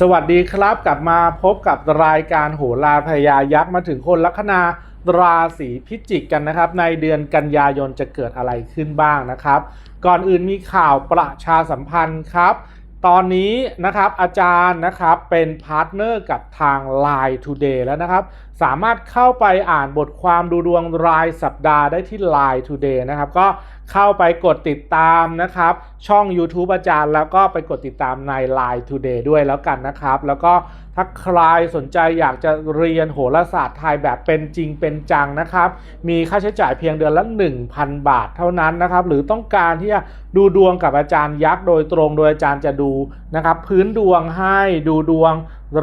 สวัสดีครับกลับมาพบกับรายการโหราพยายักษ์มาถึงคนลัคนาราศีพิจิกกันนะครับ ในเดือนกันยายนจะเกิดอะไรขึ้นบ้างนะครับ ก่อนอื่นมีข่าวประชาสัมพันธ์ครับ ตอนนี้นะครับอาจารย์นะครับเป็นพาร์ทเนอร์กับทาง Line Today แล้วนะครับ สามารถเข้าไปอ่านบทความดูดวงรายสัปดาห์ได้ที่ Line Today นะครับ ก็เข้าไปกดติดตามนะครับ ช่อง YouTube อาจารย์ แล้วก็ไปกดติดตามใน Line Today ด้วยแล้วกันนะครับ แล้วก็ถ้าใครสนใจอยากจะเรียนโหราศาสตร์ไทยแบบเป็นจริงเป็นจังนะครับ มีค่าใช้จ่ายเพียงเดือนละ 1,000 บาทเท่านั้นนะครับ หรือต้องการที่จะดูดวงกับอาจารย์ยักษ์โดยตรงโดยอาจารย์จะดูนะครับ พื้นดวงให้ดูดวง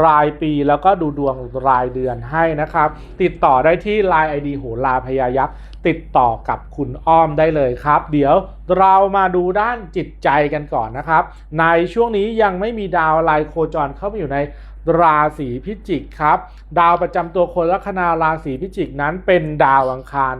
รายปีแล้วก็ดูดวงรายเดือนให้นะครับ ติดต่อได้ที่ Line ID โหราพยายักษ์ติดต่อกับคุณอ้อมได้เลยครับ เดี๋ยวเรามาดูด้านจิตใจกันก่อนนะครับ ในช่วงนี้ยังไม่มีดาวอะไรโคจรเข้าไปอยู่ในราศีพิจิกครับ ดาวประจำตัวคนลัคนาราศีพิจิกนั้นเป็นดาวอังคาร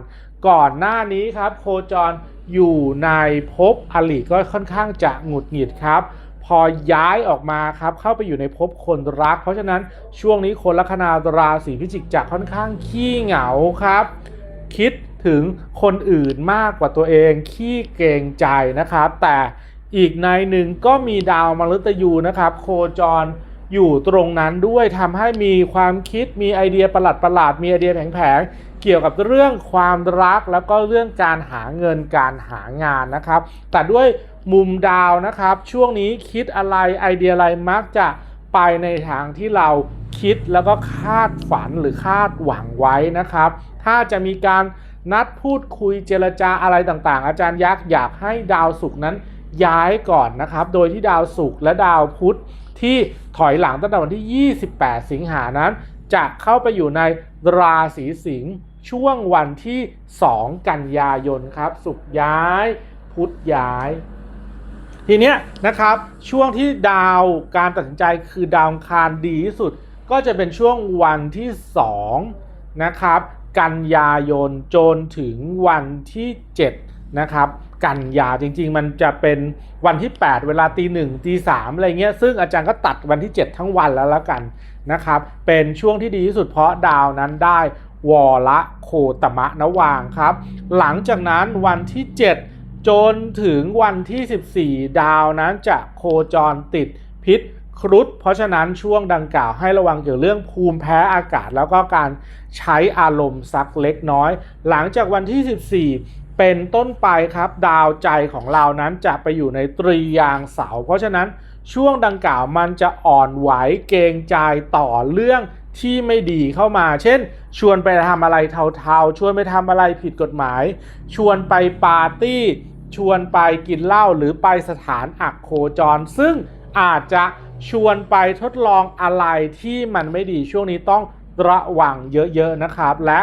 ก่อนหน้านี้ครับ โคจรอยู่ในภพอลิก็ค่อนข้างจะหงุดหงิดครับ พอย้ายออกมาครับเข้าไปอยู่ในภพคนรัก เพราะฉะนั้นช่วงนี้คนลัคนาราศีพิจิกจะค่อนข้างขี้เหงาครับ คิดถึงคนอื่นมากกว่าตัวเองขี้เกรงใจนะครับ แต่อีกในหนึ่งก็มีดาวมฤตยูนะครับ โคจรอยู่ตรงนั้นด้วยทำให้มีความคิดมีไอเดียประหลาดประหลาดๆมีไอเดียแผงๆเกี่ยวกับเรื่องความรักแล้วก็เรื่องการหาเงินการหางานนะครับ แต่ด้วย มุมดาวนะครับ ช่วงนี้คิดอะไรไอเดียอะไรมักจะไปในทางที่เราคิดแล้วก็คาดฝันหรือคาดหวังไว้นะครับ ถ้าจะมีการนัดพูดคุยเจรจาอะไรต่างๆ อาจารย์ยักษ์อยากให้ดาวศุกร์นั้นย้ายก่อนนะครับ โดยที่ดาวศุกร์และดาวพุธที่ถอยหลังตั้งแต่วันที่ 28 สิงหานั้น จะเข้าไปอยู่ในราศีสิงห์ช่วงวันที่ 2 กันยายนครับ ศุกร์ย้าย พุธย้าย ทีเนี้ยนะครับช่วงที่ดาวการตัดสินใจคือดาวคารดีที่สุด ก็จะเป็นช่วงวันที่2นะครับกันยายนจนถึงวันที่7นะครับกันยาจริงๆ มันจะเป็นวันที่ 8 เวลาตีหนึ่งตีสามอะไรเงี้ยซึ่งอาจารย์ก็ตัดวันที่ 7 ทั้งวันแล้วแล้วกันนะครับเป็นช่วงที่ดีที่สุดเพราะดาวนั้นได้วอละโคตมะนวางครับ หลังจากนั้นวันที่ 7 จนถึงวันที่ 14 ดาวนั้นจะโคจรติดพิษครุฑเพราะฉะนั้นช่วงดังกล่าวให้ระวังเกี่ยวเรื่องภูมิแพ้อากาศ แล้วก็การใช้อารมณ์สักเล็กน้อย หลังจากวันที่ 14 เป็นต้นไปครับ ดาวใจของเรานั้นจะไปอยู่ในตรียางเสา เพราะฉะนั้นช่วงดังกล่าวมันจะอ่อนไหวเกรงใจต่อเรื่องที่ไม่ดีเข้ามา เช่น ชวนไปทำอะไรเทาๆ ชวนไปทำอะไรผิดกฎหมาย ชวนไปปาร์ตี้ ชวนไปกินเหล้าหรือไปสถานอักโคจร ซึ่งอาจจะชวนไปทดลองอะไรที่มันไม่ดีช่วงนี้ต้องระวังเยอะๆนะครับ และ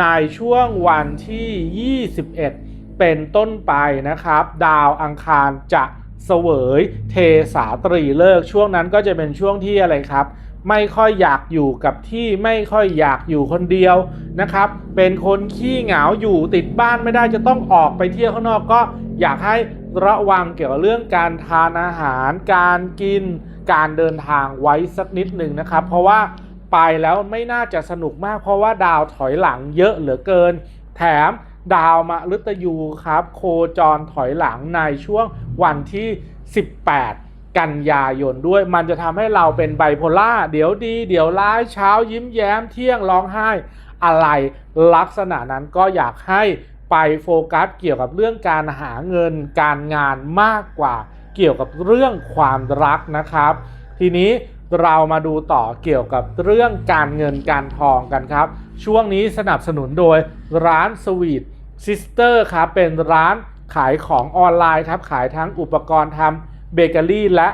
ในช่วงวันที่ 21 เป็นต้นไปนะครับ ดาวอังคารจะเสวยเทสาตรีเลิกช่วงนั้นก็จะเป็นช่วงที่อะไรครับ ไม่ค่อยอยากอยู่กับที่ไม่ค่อยอยากอยู่คนเดียวนะครับ เป็นคนขี้เหงาอยู่ติดบ้านไม่ได้จะต้องออกไปเที่ยวข้างนอกก็อยากให้ระวังเกี่ยวกับเรื่องการทานอาหาร การกิน การเดินทางไว้สักนิดหนึ่งนะครับ เพราะว่าไปแล้วไม่น่าจะสนุกมาก เพราะว่าดาวถอยหลังเยอะเหลือเกิน แถมดาวมฤตยูครับ โคจรถอยหลังในช่วงวันที่ 18 กันยายนด้วย มันจะทำให้เราเป็นไบโพล่าเดี๋ยวดี เดี๋ยวร้ายเช้ายิ้มแย้มเที่ยงร้องไห้ อะไรลักษณะนั้นก็อยากให้ไปโฟกัสเกี่ยวกับเรื่องการหาเงินการงานมากกว่าเกี่ยวกับเรื่องความรักนะครับ ทีนี้เรามาดูต่อเกี่ยวกับเรื่องการเงินการทองกันครับ ช่วงนี้สนับสนุนโดยร้านสวีทซิสเตอร์ครับเป็นร้านขายของออนไลน์ครับ ขายทั้งอุปกรณ์ทำ เบเกอรี่และ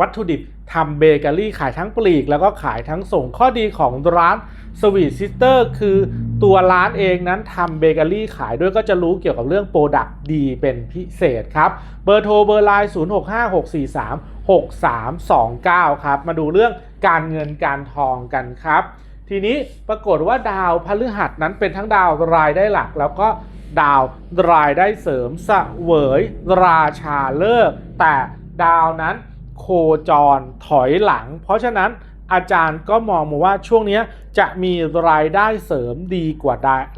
วัตถุดิบทำเบเกอรี่ขายทั้งปลีก แล้วก็ขายทั้งส่งข้อดีของร้านสวีทซิสเตอร์คือตัวร้านเองนั้นทำเบเกอรี่ขายด้วยก็จะรู้เกี่ยวกับเรื่องโปรดักต์ดีเป็นพิเศษครับ เบอร์โทรเบอร์ไลน์ 0656436329 ครับ มาดูเรื่องการเงินการทองกันครับ ทีนี้ปรากฏว่าดาวพฤหัสนั้นเป็นทั้งดาวรายได้หลัก แล้วก็ดาวรายได้เสริมสเสวยราชาเลิก แต่ดาวนั้นโคจรถอยหลัง เพราะฉะนั้นอาจารย์ก็มองมาว่าช่วงนี้จะมีรายได้เสริมดีกว่า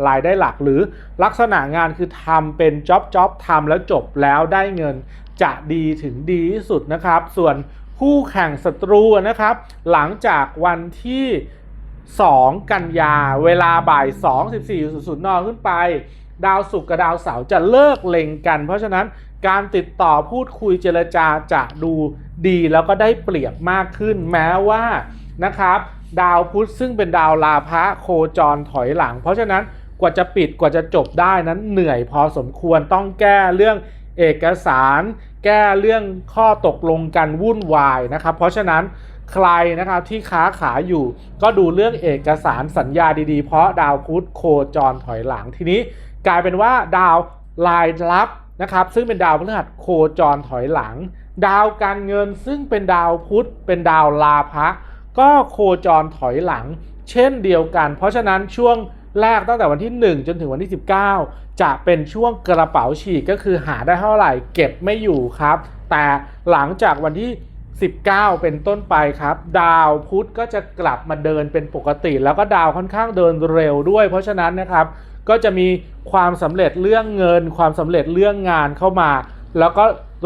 รายได้หลัก หรือลักษณะงานคือทำเป็นจ็อบจ็อบทำแล้วจบแล้วได้เงินจะดีถึงดีที่สุดนะครับ ส่วนคู่แข่งศัตรูนะครับ หลังจากวันที่ 2 กันยา เวลาบ่าย 2 14 0 0นขึ้นไป ดาวศุกร์กับดาวเสาร์จะเลิกเล็งกัน เพราะฉะนั้นการติดต่อพูดคุยเจรจาจะดูดีแล้วก็ได้เปรียบมากขึ้นแม้ว่านะครับดาวพุธซึ่งเป็นดาวลาภะโคจรถอยหลัง เพราะฉะนั้นกว่าจะปิดกว่าจะจบได้นั้นเหนื่อยพอสมควรต้องแก้เรื่องเอกสาร แก้เรื่องข้อตกลงกันวุ่นวายนะครับ เพราะฉะนั้น ใครนะครับที่ค้าขายอยู่ ก็ดูเรื่องเอกสารสัญญาดีๆ เพราะดาวพุธโคจรถอยหลังทีนี้ กลายเป็นว่าดาวลายลับนะครับซึ่งเป็นดาวพฤหัสโคจรถอยหลัง ดาวการเงินซึ่งเป็นดาวพุธเป็นดาวลาภะก็โคจรถอยหลัง เช่นเดียวกัน เพราะฉะนั้นช่วงแรกตั้งแต่วันที่ 1 จนถึงวันที่ 19 จะเป็นช่วงกระเป๋าฉีกก็คือหาได้เท่าไหร่เก็บไม่อยู่ครับ แต่หลังจากวันที่ 19 เป็นต้นไปครับ ดาวพุธก็จะกลับมาเดินเป็นปกติ แล้วก็ดาวค่อนข้างเดินเร็วด้วย เพราะฉะนั้นนะครับก็จะมีความสำเร็จเรื่องเงิน ความสำเร็จเรื่องงานเข้ามา แล้วก็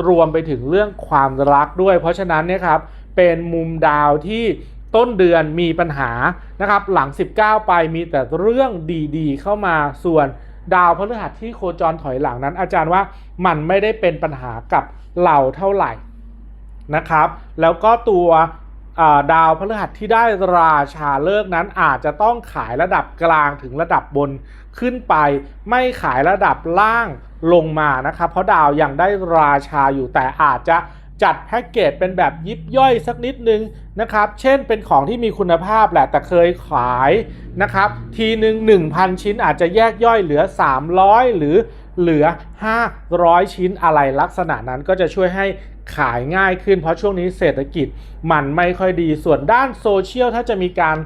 รวมไปถึงเรื่องความรักด้วย เพราะฉะนั้นเนี่ยครับเป็นมุมดาวที่ต้นเดือนมีปัญหานะครับหลัง 19 ไปมีแต่เรื่องดีๆ เข้ามาส่วนดาวพฤหัสที่โคจรถอยหลังนั้น อาจารย์ว่ามันไม่ได้เป็นปัญหากับเราเท่าไหร่ นะครับ แล้วก็ตัวดาวพฤหัสที่ได้ราชาเลิกนั้นอาจจะต้องขายระดับกลางถึงระดับบนขึ้นไป ไม่ขายระดับล่างลงมานะครับ เพราะดาวยังได้ราชาอยู่แต่อาจจะ จัดแพ็กเกจเป็นแบบยิบย่อยสักนิดนึงนะครับ เช่นเป็นของที่มีคุณภาพแหละแต่เคยขายนะครับ ทีหนึ่ง1,000 ชิ้นอาจจะแยกย่อยเหลือ 300 หรือเหลือ 500 ชิ้นอะไรลักษณะนั้นก็จะช่วยให้ขายง่ายขึ้นเพราะช่วงนี้เศรษฐกิจมันไม่ค่อยดีส่วนด้านโซเชียลถ้าจะมีการ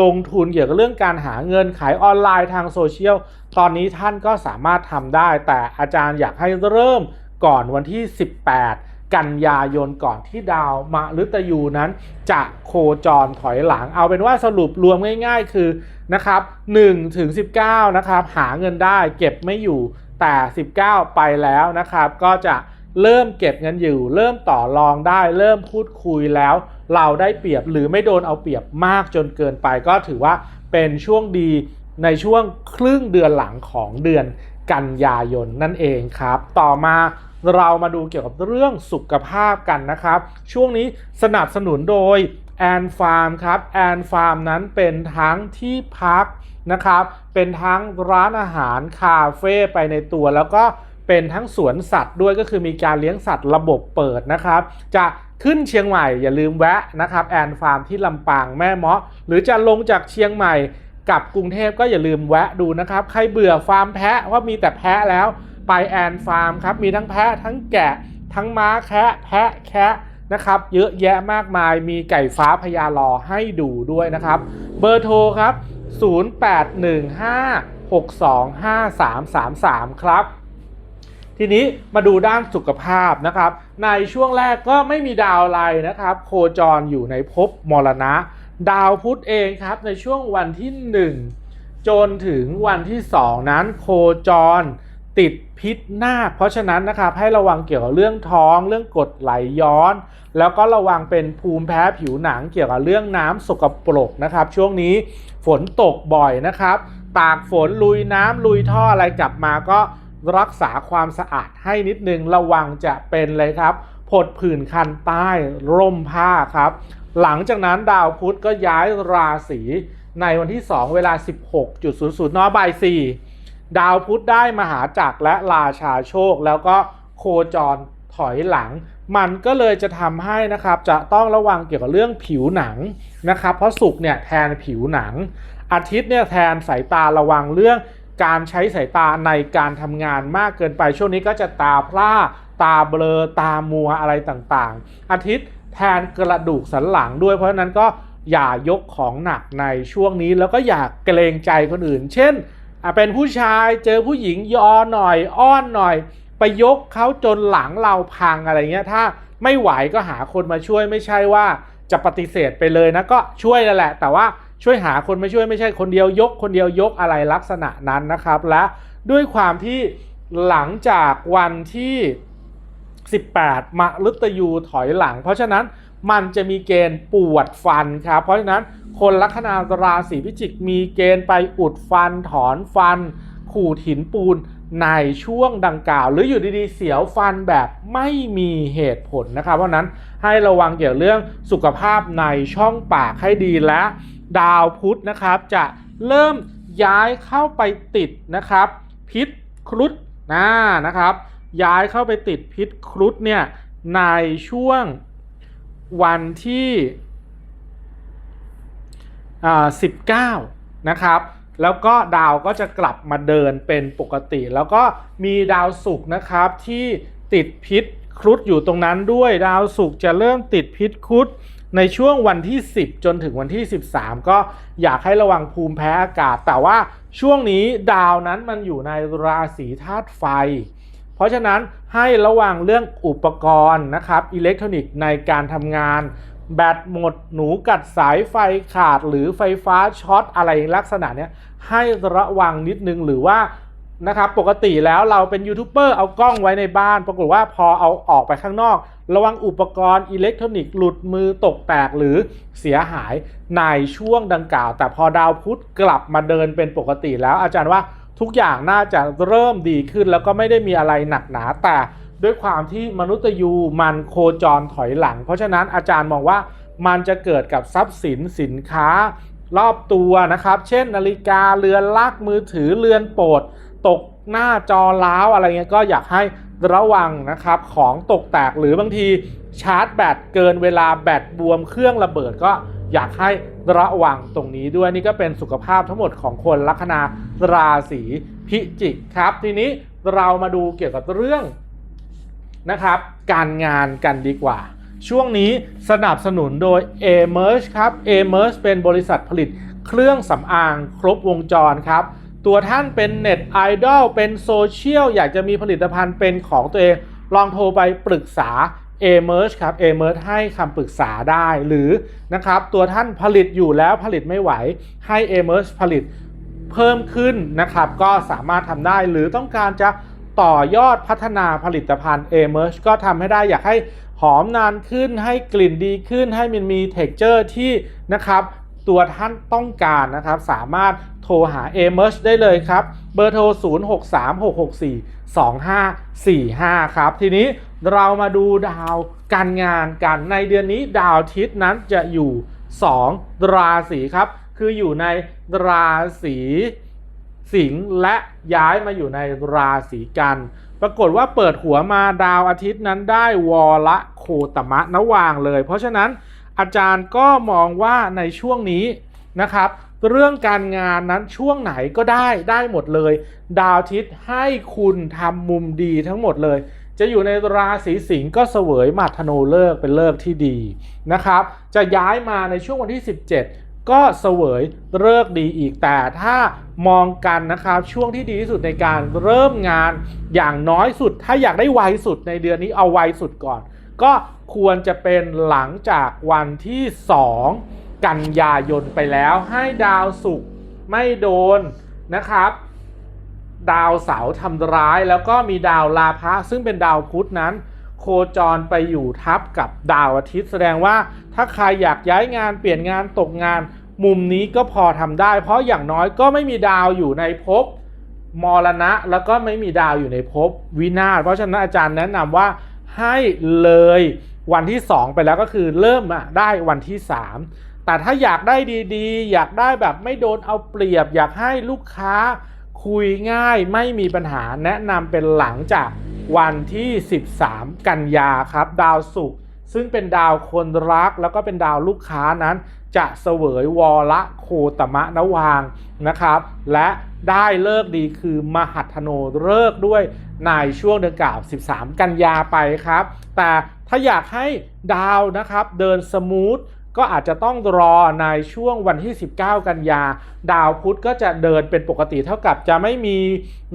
ลงทุนเกี่ยวกับเรื่องการหาเงินขายออนไลน์ทางโซเชียลตอนนี้ท่านก็สามารถทำได้ แต่อาจารย์อยากให้เริ่มก่อนวันที่ 18 กันยายนก่อนที่ดาวมฤตยูนั้น จะโคจรถอยหลัง เอาเป็นว่าสรุปรวมง่ายๆ คือนะครับ1ถึง19นะครับหาเงินได้เก็บไม่อยู่แต่ 19 ไปแล้วนะครับ ก็จะเริ่มเก็บเงินอยู่ เริ่มต่อรองได้ เริ่มพูดคุยแล้ว เราได้เปรียบหรือไม่โดนเอาเปรียบมากจนเกินไป ก็ถือว่าเป็นช่วงดีในช่วงครึ่งเดือนหลังของเดือนกันยายนนั่นเองครับ ต่อมา เรามาดูเกี่ยวกับเรื่องสุขภาพกันนะครับ ช่วงนี้สนับสนุนโดยแอนฟาร์มครับแอนฟาร์มนั้นเป็นทั้งที่พักนะครับ เป็นทั้งร้านอาหารคาเฟ่ไปในตัวแล้วก็เป็นทั้งสวนสัตว์ด้วยก็คือมีการเลี้ยงสัตว์ระบบเปิดนะครับ จะขึ้นเชียงใหม่อย่าลืมแวะนะครับแอนฟาร์มที่ลำปางแม่เมาะ หรือจะลงจากเชียงใหม่กลับกรุงเทพก็อย่าลืมแวะดูนะครับ ใครเบื่อฟาร์มแพะว่ามีแต่แพะแล้ว ไปแอนฟาร์มครับมีทั้งแพะทั้งแกะ ทั้งม้าแคะแพะแคะนะครับเยอะแยะมากมายมีไก่ฟ้าพญาลอให้ดูด้วยนะครับ เบอร์โทรครับ 0815625333 ครับ ทีนี้มาดูด้านสุขภาพนะครับ ในช่วงแรกก็ไม่มีดาวอะไรนะครับ โคจรอยู่ในภพมรณะ ดาวพุธเองครับในช่วงวันที่ 1 จนถึงวันที่ 2 นั้นโคจร ติดพิษนาคเพราะฉะนั้นนะครับให้ระวังเกี่ยวกับเรื่องท้อง เรื่องกดไหลย้อน แล้วก็ระวังเป็นภูมิแพ้ผิวหนังเกี่ยวกับเรื่องน้ำสกปรกนะครับ ช่วงนี้ฝนตกบ่อยนะครับ ตากฝนลุยน้ำลุยท่ออะไรกลับมาก็รักษาความสะอาดให้นิดนึงระวังจะเป็นเลยครับผดผื่นคันใต้ร่มผ้าครับ หลังจากนั้นดาวพุธก็ย้ายราศีในวันที่ 2 เวลา 16.00นบ่าย4 ดาวพุธได้มหาจักรและราชาโชค แล้วก็โคจรถอยหลัง มันก็เลยจะทำให้นะครับจะต้องระวังเกี่ยวกับเรื่องผิวหนังนะครับ เพราะศุกร์เนี่ยแทนผิวหนัง อาทิตย์เนี่ยแทนสายตาระวังเรื่องการใช้สายตาในการทำงานมากเกินไปช่วงนี้ก็จะตาพร่าตาเบลอตามัวอะไรต่างๆ อาทิตย์แทนกระดูกสันหลังด้วยเพราะฉะนั้นก็อย่ายกของหนักในช่วงนี้แล้วก็อย่าเกรงใจคนอื่น เช่น อะเป็นผู้ชายเจอผู้หญิงยอหน่อย อ้อนหน่อย ไปยกเขาจนหลังเราพังอะไรเงี้ย ถ้าไม่ไหวก็หาคนมาช่วยไม่ใช่ว่าจะปฏิเสธไปเลยนะก็ช่วยนั่นแหละ แต่ว่าช่วยหาคนมาช่วยไม่ใช่คนเดียวยก คนเดียวยกอะไรลักษณะนั้นนะครับ และด้วยความที่หลังจากวันที่ 18มฤตยูถอยหลัง เพราะฉะนั้นมันจะมีเกณฑ์ปวดฟันครับ เพราะฉะนั้น คนลัคนาราศีพิจิกมีเกณฑ์ไปอุดฟันถอนฟัน ขูดหินปูนในช่วงดังกล่าว หรืออยู่ดีๆ เสียวฟันแบบไม่มีเหตุผลนะครับ เพราะนั้นให้ระวังเกี่ยวกับเรื่องสุขภาพในช่องปากให้ดีและ ดาวพุธนะครับจะเริ่มย้ายเข้าไปติดนะครับ พิษครุฑนะนะครับ ย้ายเข้าไปติดพิษครุฑเนี่ยในช่วงวันที่ 19 นะครับ แล้วก็ดาวก็จะกลับมาเดินเป็นปกติ แล้วก็มีดาวศุกร์นะครับที่ติดพิษครุฑอยู่ตรงนั้นด้วยดาวศุกร์จะเริ่มติดพิษครุฑในช่วงวันที่ 10 จนถึงวันที่ 13 ก็อยากให้ระวังภูมิแพ้อากาศ แต่ว่าช่วงนี้ดาวนั้นมันอยู่ในราศีธาตุไฟ เพราะฉะนั้นให้ระวังเรื่องอุปกรณ์นะครับอิเล็กทรอนิกส์ในการทำงาน แบตหมดหนูกัดสายไฟขาดหรือไฟฟ้าช็อตอะไรลักษณะเนี้ยให้ระวังนิดนึงหรือว่านะครับปกติแล้วเราเป็นยูทูบเบอร์เอากล้องไว้ในบ้าน ปรากฏว่าพอเอาออกไปข้างนอก ระวังอุปกรณ์อิเล็กทรอนิกส์หลุดมือตกแตกหรือเสียหายในช่วงดังกล่าว แต่พอดาวพุธกลับมาเดินเป็นปกติแล้วอาจารย์ว่าทุกอย่างน่าจะเริ่มดีขึ้นแล้วก็ไม่ได้มีอะไรหนักหนาแต่ ด้วยความที่มนุษย์ยูมันโคจรถอยหลัง เพราะฉะนั้นอาจารย์มองว่ามันจะเกิดกับทรัพย์สินสินค้ารอบตัวนะครับ เช่นนาฬิกาเรือนลักมือถือเรือนโปรดตกหน้าจอล้าวอะไรเงี้ยก็อยากให้ระวังนะครับของตกแตกหรือบางทีชาร์จแบตเกินเวลาแบตบวมเครื่องระเบิดก็อยากให้ระวังตรงนี้ด้วยนี่ก็เป็นสุขภาพทั้งหมดของคนลัคนาราศีพิจิกครับ ทีนี้เรามาดูเกี่ยวกับเรื่อง นะครับ การงานกันดีกว่า ช่วงนี้สนับสนุนโดย a m e r g e ครับ a m e r g e เป็นบริษัทผลิตเครื่องสำอางครบวงจรครับ ตัวท่านเป็นเน็ตไอดอลเป็นโซเชียลอยากจะมีผลิตภัณฑ์เป็นของตัวเอง ลองโทรไปปรึกษา a m e r g e ครับ a m e r g e ให้คำปรึกษาได้หรือนะครับตัวท่านผลิตอยู่แล้วผลิตไม่ไหวให้ a m e r g e ผลิตเพิ่มขึ้นนะครับ ก็สามารถทำได้หรือต้องการจะ ต่อยอดพัฒนาผลิตภัณฑ์ a m e r g e ก็ทำให้ได้อยากให้หอมนานขึ้น ให้กลิ่นดีขึ้น ให้มันมี t e x t อร์ที่นะครับตัวท่านต้องการนะครับสามารถโทรหา a m e r g e ได้เลยครับ เบอร์โทร 0636642545 ครับ ทีนี้เรามาดูดาวการงานกันในเดือนนี้ดาวอาทิตย์นั้นจะอยู่ 2 ราศีครับ คืออยู่ในราศี สิงห์และย้ายมาอยู่ในราศีกัน ปรากฏว่าเปิดหัวมาดาวอาทิตย์นั้นได้วอละโคตมะนวางเลย เพราะฉะนั้นอาจารย์ก็มองว่าในช่วงนี้นะครับเรื่องการงานนั้นช่วงไหนก็ได้ได้หมดเลย ดาวอาทิตย์ให้คุณทำมุมดีทั้งหมดเลย จะอยู่ในราศีสิงห์ก็เสวยมัดธนูเลิกเป็นเลิกที่ดีนะครับ จะย้ายมาในช่วงวันที่ 17 ก็เสวยเลิกดีอีกแต่ถ้ามองกันนะครับช่วงที่ดีที่สุดในการเริ่มงานอย่างน้อยสุด ถ้าอยากได้ไวสุดในเดือนนี้เอาไวสุดก่อน ก็ควรจะเป็นหลังจากวันที่ 2 กันยายนไปแล้วให้ดาวศุกร์ไม่โดนนะครับดาวเสาร์ทำร้ายแล้วก็มีดาวลาภะซึ่งเป็นดาวพุธนั้น โคจรไปอยู่ทับกับดาวอาทิตย์ แสดงว่าถ้าใครอยากย้ายงานเปลี่ยนงานตกงาน มุมนี้ก็พอทำได้ เพราะอย่างน้อยก็ไม่มีดาวอยู่ในภพมรณะ แล้วก็ไม่มีดาวอยู่ในภพวินาศเพราะฉะนั้นอาจารย์แนะนำว่าให้เลยวันที่ 2 ไปแล้วก็คือเริ่มอะได้วันที่ 3 แต่ถ้าอยากได้ดีๆ อยากได้แบบไม่โดนเอาเปรียบ อยากให้ลูกค้าคุยง่ายไม่มีปัญหาแนะนำเป็นหลังจากวันที่ 13 กันยาครับ ดาวศุกร์ซึ่งเป็นดาวคนรักแล้วก็เป็นดาวลูกค้านั้น จะเสวยวอละโคตมะนวางนะครับ และได้เลิกดีคือมหัทโนเลิกด้วยในช่วงเดือนกล่าว 13 กันยาไปครับ แต่ถ้าอยากให้ดาวนะครับเดินสมูทก็อาจจะต้องรอในช่วงวันที่ 19 กันยา ดาวพุธก็จะเดินเป็นปกติเท่ากับจะไม่มี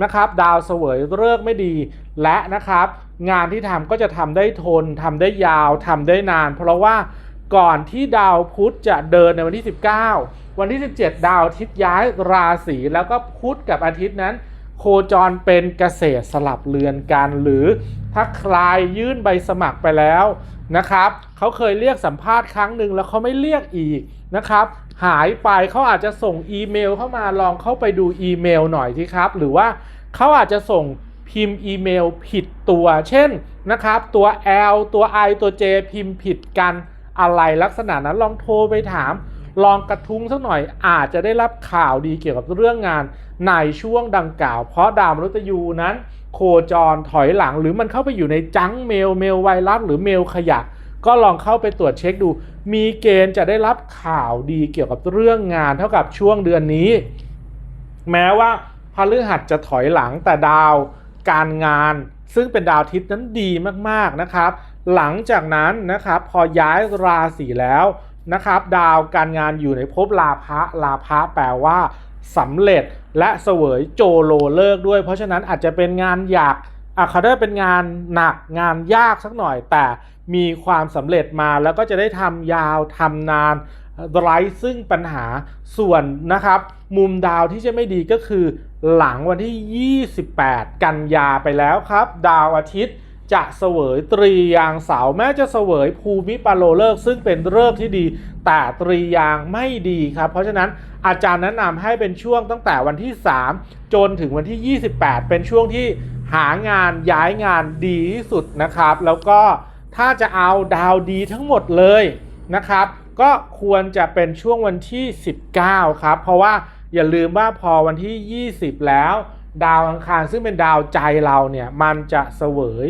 นะครับ ดาวเสวยเลิกไม่ดี และนะครับ งานที่ทำก็จะทำได้ทนทำได้ยาวทำได้นาน เพราะว่า ก่อนที่ดาวพุธจะเดินในวันที่ 19 วันที่ 17 ดาวอาทิตย์ย้ายราศีแล้วก็พุธกับอาทิตย์นั้น โคจรเป็นเกษตรสลับเรือนกัน หรือถ้าใครยื่นใบสมัครไปแล้วนะครับเขาเคยเรียกสัมภาษณ์ครั้งหนึ่งแล้วเขาไม่เรียกอีกนะครับหายไปเขาอาจจะส่งอีเมลเข้ามาลองเข้าไปดูอีเมลหน่อยที่ครับ หรือว่าเขาอาจจะส่งพิมพ์อีเมลผิดตัว เช่นนะครับ ตัว L ตัว I ตัว J พิมพ์ผิดกัน อะไรลักษณะนั้นลองโทรไปถาม ลองกระทุ้งสักหน่อยอาจจะได้รับข่าวดีเกี่ยวกับเรื่องงานในช่วงดังกล่าว เพราะดาวมฤตยูนั้น โคจรถอยหลังหรือมันเข้าไปอยู่ในจังเมลเมลไวรัสหรือเมลขยะ ก็ลองเข้าไปตรวจเช็คดู มีเกณฑ์จะได้รับข่าวดีเกี่ยวกับเรื่องงานเท่ากับช่วงเดือนนี้ แม้ว่าพฤหัสจะถอยหลังแต่ดาวการงาน ซึ่งเป็นดาวทิตย์นั้นดีมากๆนะครับ หลังจากนั้นนะครับพอย้ายราศีแล้วนะครับดาวการงานอยู่ในภพลาภะลาภะแปลว่าสำเร็จและเสวยโจโลเลิกด้วย เพราะฉะนั้นอาจจะเป็นงานอยากอะเขาได้เป็นงานหนักงานยากสักหน่อย แต่มีความสำเร็จมาแล้วก็จะได้ทำยาวทำนานไร้ซึ่งปัญหาส่วนนะครับ มุมดาวที่จะไม่ดีก็คือหลังวันที่ 28 กันยาไปแล้วครับ ดาวอาทิตย์ จะเสวยตรียางเสาแม้จะเสวยภูมิปาโลเลิกซึ่งเป็นเลิกที่ดี แต่ตรียางไม่ดีครับ เพราะฉะนั้นอาจารย์แนะนำให้เป็นช่วงตั้งแต่วันที่ 3 จนถึงวันที่ 28 เป็นช่วงที่หางานย้ายงานดีที่สุดนะครับ แล้วก็ถ้าจะเอาดาวดีทั้งหมดเลยนะครับ ก็ควรจะเป็นช่วงวันที่ 19 ครับ เพราะว่าอย่าลืมว่าพอวันที่ 20 แล้วดาวอังคารซึ่งเป็นดาวใจเราเนี่ยมันจะเสวย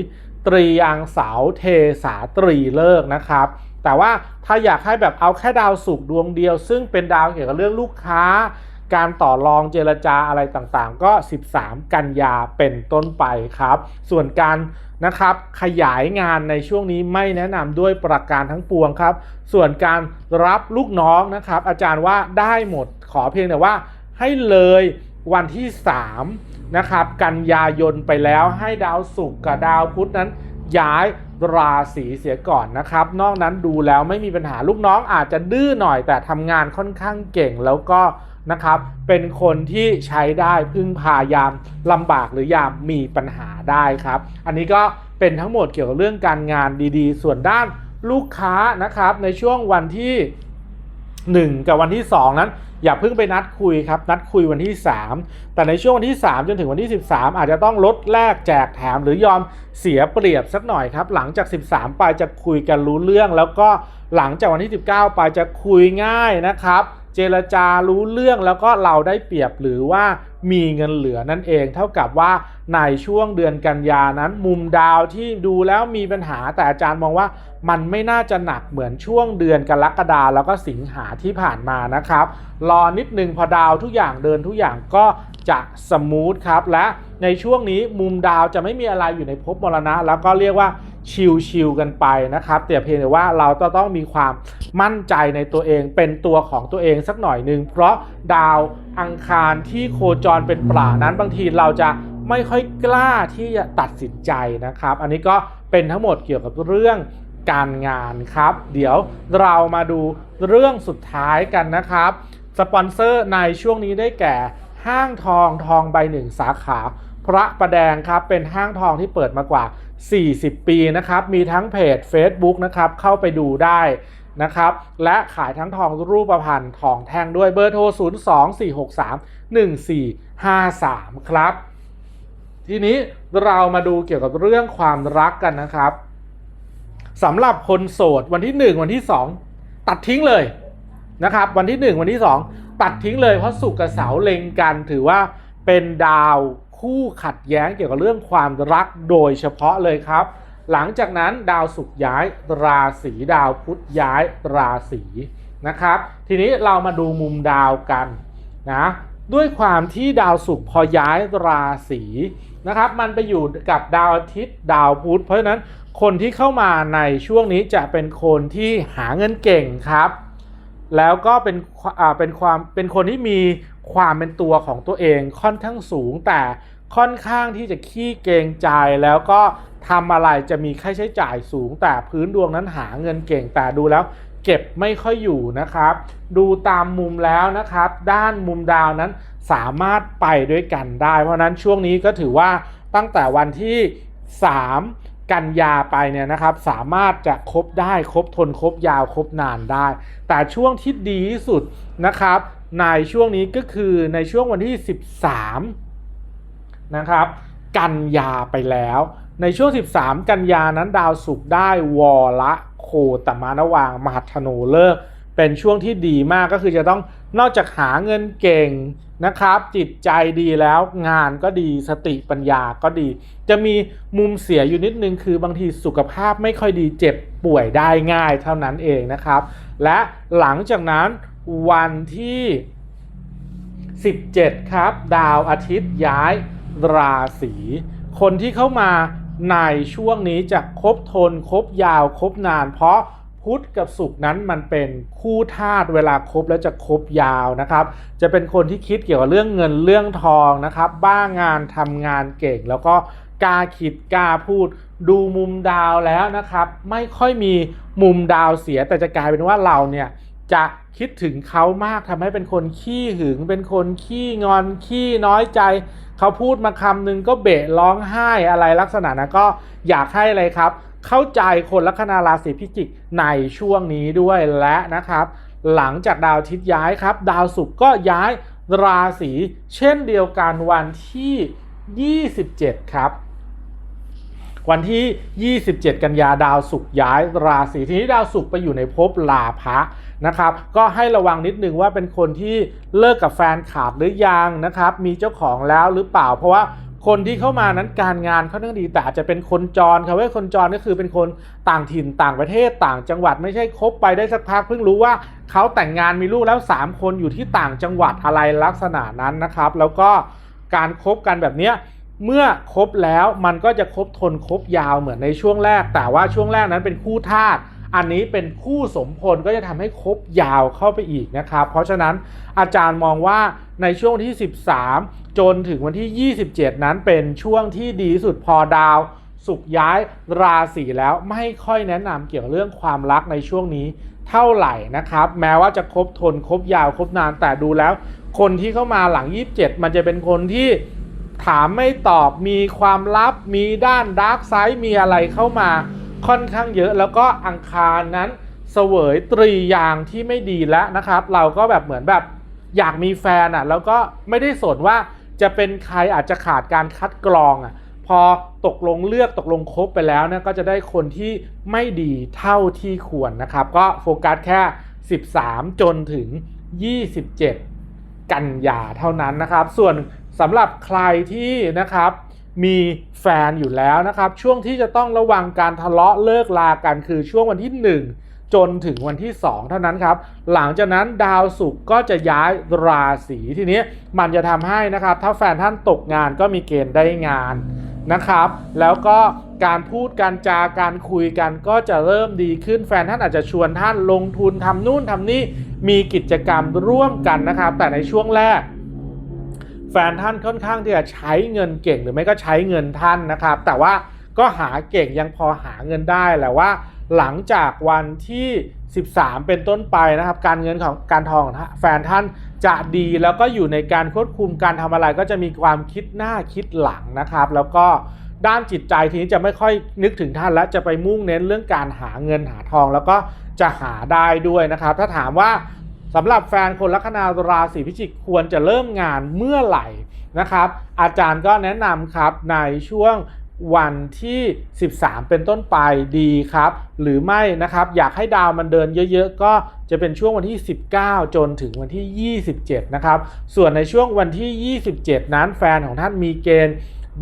ตรียางเสาเทสาตรีเลิกนะครับ แต่ว่าถ้าอยากให้แบบเอาแค่ดาวศุกดวงเดียว ซึ่งเป็นดาวเกี่ยวกับเรื่องลูกค้า การต่อรองเจรจาอะไรต่างๆ ก็ 13 กันยาเป็นต้นไปครับ ส่วนการนะครับขยายงานในช่วงนี้ไม่แนะนำด้วยประการทั้งปวงครับ ส่วนการรับลูกน้องนะครับ อาจารย์ว่าได้หมดขอเพียงแต่ว่าให้เลยวันที่ 3 นะครับกันยายนไปแล้วให้ดาวศุกร์กับดาวพุธนั้นย้ายราศีเสียก่อนนะครับ นอกนั้นดูแล้วไม่มีปัญหาลูกน้องอาจจะดื้อหน่อยแต่ทำงานค่อนข้างเก่งแล้วก็นะครับ เป็นคนที่ใช้ได้พึ่งพายามลำบากหรือยามมีปัญหาได้ครับ อันนี้ก็เป็นทั้งหมดเกี่ยวกับเรื่องการงานดีๆ ส่วนด้านลูกค้านะครับในช่วงวันที่ 1 กับวันที่ 2 นั้น อย่าเพิ่งไปนัดคุยครับ นัดคุยวันที่ 3 แต่ในช่วงวันที่ 3 จนถึงวันที่ 13 อาจจะต้องลดแลกแจกแถม หรือยอมเสียเปรียบสักหน่อยครับ หลังจาก 13 ไปจะคุยกันรู้เรื่อง แล้วก็หลังจากวันที่ 19 ไปจะคุยง่ายนะครับเจรจารู้เรื่องแล้วก็เราได้เปรียบหรือว่ามีเงินเหลือนั่นเอง เท่ากับว่าในช่วงเดือนกันยานั้น มุมดาวที่ดูแล้วมีปัญหาแต่อาจารย์มองว่า มันไม่น่าจะหนักเหมือนช่วงเดือนกรกฎาแล้วก็สิงหาที่ผ่านมานะครับ รอนิดนึงพอดาวทุกอย่างเดินทุกอย่างก็จะสมูทครับ และในช่วงนี้มุมดาวจะไม่มีอะไรอยู่ในภพมรณะ แล้วก็เรียกว่าชิลๆกันไปนะครับ แต่เพียงแต่ว่าเราจะต้องมีความมั่นใจในตัวเองเป็นตัวของตัวเองสักหน่อยหนึ่งเพราะดาวอังคารที่โคจรเป็นปลานั้นบางทีเราจะไม่ค่อยกล้าที่จะตัดสินใจนะครับ อันนี้ก็เป็นทั้งหมดเกี่ยวกับเรื่อง การงานครับ เดี๋ยวเรามาดูเรื่องสุดท้ายกันนะครับ สปอนเซอร์ในช่วงนี้ได้แก่ห้างทองทองใบหนึ่งสาขา พระประแดงครับเป็นห้างทองที่เปิดมากว่า 40 ปีนะครับ มีทั้งเพจ Facebook นะครับเข้าไปดูได้นะครับและขายทั้งทองรูปพรรณทองแท่งด้วยเบอร์โทร 024631453 ครับ ทีนี้เรามาดูเกี่ยวกับเรื่องความรักกันนะครับ สำหรับคนโสดวันที่ 1 วันที่ 2 ตัดทิ้งเลยนะครับ วันที่ 1 วันที่ 2 ตัดทิ้งเลยเพราะสุกกับเสาเล็งกันถือว่าเป็นดาวคู่ขัดแย้งเกี่ยวกับเรื่องความรักโดยเฉพาะเลยครับ หลังจากนั้นดาวศุกย้ายราศีดาวพุธย้ายราศีนะครับ ทีนี้เรามาดูมุมดาวกันนะด้วยความที่ดาวศุกร์พอย้ายราศีนะครับ มันไปอยู่กับดาวอาทิตย์ดาวพุธเพราะฉะนั้น คนที่เข้ามาในช่วงนี้จะเป็นคนที่หาเงินเก่งครับ แล้วก็เป็นอ่าเป็นความเป็นคนที่มีความเป็นตัวของตัวเองค่อนข้างสูง แต่ค่อนข้างที่จะขี้เกงใจแล้วก็ทำอะไรจะมีค่าใช้จ่ายสูง แต่พื้นดวงนั้นหาเงินเก่งแต่ดูแล้วเก็บไม่ค่อยอยู่นะครับ ดูตามมุมแล้วนะครับ ด้านมุมดาวนั้นสามารถไปด้วยกันได้ เพราะฉะนั้นช่วงนี้ก็ถือว่าตั้งแต่วันที่ 3 กันยาไปเนี่ยนะครับสามารถจะครบได้ครบทนครบยาวครบนานได้ แต่ช่วงที่ดีที่สุดนะครับ ในช่วงนี้ก็คือในช่วงวันที่ 13นะครับกันยาไปแล้ว ในช่วง 13 กันยานั้นดาวศุกร์ได้วอละโคตมานวางมหัธนูเลิก เป็นช่วงที่ดีมากก็คือจะต้องนอกจากหาเงินเก่งนะครับ จิตใจดีแล้วงานก็ดีสติปัญญาก็ดี จะมีมุมเสียอยู่นิดนึงคือบางทีสุขภาพไม่ค่อยดีเจ็บป่วยได้ง่ายเท่านั้นเองนะครับ และหลังจากนั้นวันที่ 17 ครับ ดาวอาทิตย์ย้ายราศีคนที่เข้ามาในช่วงนี้จะครบทนครบยาวครบนาน เพราะ พุธกับศุกร์นั้นมันเป็นคู่ธาตุเวลาครบแล้วจะครบยาวนะครับ จะเป็นคนที่คิดเกี่ยวกับเรื่องเงินเรื่องทองนะครับ บ้างงานทำงานเก่ง แล้วก็กล้าคิดกล้าพูด ดูมุมดาวแล้วนะครับ ไม่ค่อยมีมุมดาวเสีย แต่จะกลายเป็นว่าเราเนี่ยจะคิดถึงเขามากทำให้เป็นคนขี้หึง เป็นคนขี้งอนขี้น้อยใจ เขาพูดมาคำหนึ่งก็เบะร้องไห้อะไรลักษณะนั้นก็อยากให้อะไรครับ เข้าใจคนลัคนาราศีพิจิกในช่วงนี้ด้วยและนะครับ หลังจากดาวทิตย์ย้ายครับ ดาวศุกร์ก็ย้ายราศีเช่นเดียวกันวันที่ 27 ครับ วันที่ 27 กันยาดาวศุกร์ย้ายราศีทีนี้ดาวศุกร์ไปอยู่ในภพลาภะนะครับ ก็ให้ระวังนิดนึงว่าเป็นคนที่เลิกกับแฟนขาดหรือยังนะครับ มีเจ้าของแล้วหรือเปล่า เพราะว่า คนที่เข้ามานั้นการงานเขาต้องดีแต่อาจจะเป็นคนจรครับว่าคนจรก็คือเป็นคนต่างถิ่นต่างประเทศต่างจังหวัดไม่ใช่คบไปได้สักพักเพิ่งรู้ว่าเขาแต่งงานมีลูกแล้ว 3 คนอยู่ที่ต่างจังหวัดอะไรลักษณะนั้นนะครับ แล้วก็การคบกันแบบเนี้ยเมื่อครบแล้วมันก็จะครบทนครบยาวเหมือนในช่วงแรก แต่ว่าช่วงแรกนั้นเป็นคู่ธาตุ อันนี้เป็นคู่สมพลก็จะทำให้ครบยาวเข้าไปอีกนะครับ เพราะฉะนั้นอาจารย์มองว่าในช่วงที่ 13 จนถึงวันที่ 27 นั้นเป็นช่วงที่ดีสุดพอดาว สุกย้ายราศีแล้วไม่ค่อยแนะนำเกี่ยวกับเรื่องความรักในช่วงนี้เท่าไหร่นะครับ แม้ว่าจะครบทนครบยาวครบนานแต่ดูแล้ว คนที่เข้ามาหลัง 27 มันจะเป็นคนที่ถามไม่ตอบมีความลับมีด้านดาร์กไซด์มีอะไรเข้ามา ค่อนข้างเยอะแล้วก็อังคารนั้นเสวยตรียางที่ไม่ดีแล้วนะครับ เราก็แบบเหมือนแบบอยากมีแฟนอะแล้วก็ไม่ได้สนว่าจะเป็นใครอาจจะขาดการคัดกรองอะพอตกลงเลือกตกลงคบไปแล้วเนี่ยก็จะได้คนที่ไม่ดีเท่าที่ควรนะครับ ก็โฟกัสแค่ 13 จนถึง 27 กันยาเท่านั้นนะครับ ส่วนสำหรับใครที่นะครับ มีแฟนอยู่แล้วนะครับ ช่วงที่จะต้องระวังการทะเลาะเลิกลากันคือช่วงวันที่ 1 จนถึงวันที่ 2 เท่านั้นครับ หลังจากนั้นดาวศุกร์ก็จะย้ายราศีทีนี้มันจะทำให้นะครับ ถ้าแฟนท่านตกงานก็มีเกณฑ์ได้งานนะครับ แล้วก็การพูดการจาการคุยกันก็จะเริ่มดีขึ้นแฟนท่านอาจจะชวนท่านลงทุนทำนู่นทำนี่มีกิจกรรมร่วมกันนะครับ แต่ในช่วงแรก แฟนท่านค่อนข้างที่จะใช้เงินเก่งหรือไม่ก็ใช้เงินท่านนะครับ แต่ว่าก็หาเก่งยังพอหาเงินได้แหละว่า หลังจากวันที่ 13 เป็นต้นไปนะครับ การเงินของการทองของแฟนท่านจะดีแล้วก็อยู่ในการควบคุมการทำอะไร ก็จะมีความคิดหน้าคิดหลังนะครับ แล้วก็ด้านจิตใจทีนี้จะไม่ค่อยนึกถึงท่านแล้วจะไปมุ่งเน้นเรื่องการหาเงินหาทอง แล้วก็จะหาได้ด้วยนะครับ ถ้าถามว่า สำหรับแฟนคนลัคนาราศีพิจิกควรจะเริ่มงานเมื่อไหร่นะครับ อาจารย์ก็แนะนำครับในช่วงวันที่ 13 เป็นต้นไปดีครับ หรือไม่นะครับ อยากให้ดาวมันเดินเยอะๆ ก็จะเป็นช่วงวันที่ 19 จนถึงวันที่ 27 นะครับ ส่วนในช่วงวันที่ 27 นั้นแฟนของท่านมีเกณฑ์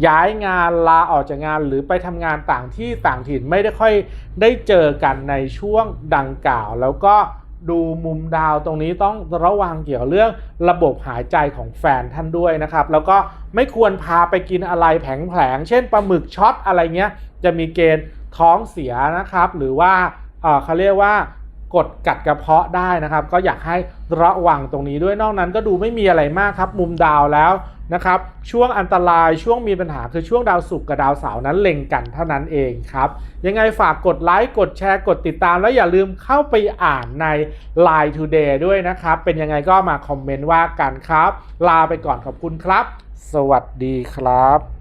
ย้ายงานลาออกจากงานหรือไปทำงานต่างที่ต่างถิ่นไม่ได้ค่อยได้เจอกันในช่วงดังกล่าว แล้วก็ ดูมุมดาวตรงนี้ต้องระวังเกี่ยวเรื่องระบบหายใจของแฟนท่านด้วยนะครับ แล้วก็ไม่ควรพาไปกินอะไรแผลงๆเช่นปลาหมึกช็อตอะไรเงี้ยจะมีเกณฑ์ท้องเสียนะครับ หรือว่าเออเขาเรียกว่ากดกัดกระเพาะได้นะครับ ก็อยากให้ระวังตรงนี้ด้วยนอกนั้นก็ดูไม่มีอะไรมากครับ มุมดาวแล้ว นะครับช่วงอันตรายช่วงมีปัญหาคือช่วงดาวศุกร์กับดาวเสาร์นั้นเล็งกันเท่านั้นเองครับ ยังไงฝากกดไลค์กดแชร์กดติดตาม แล้วอย่าลืมเข้าไปอ่านใน Line Today ด้วยนะครับ เป็นยังไงก็มาคอมเมนต์ว่ากันครับ ลาไปก่อนขอบคุณครับ สวัสดีครับ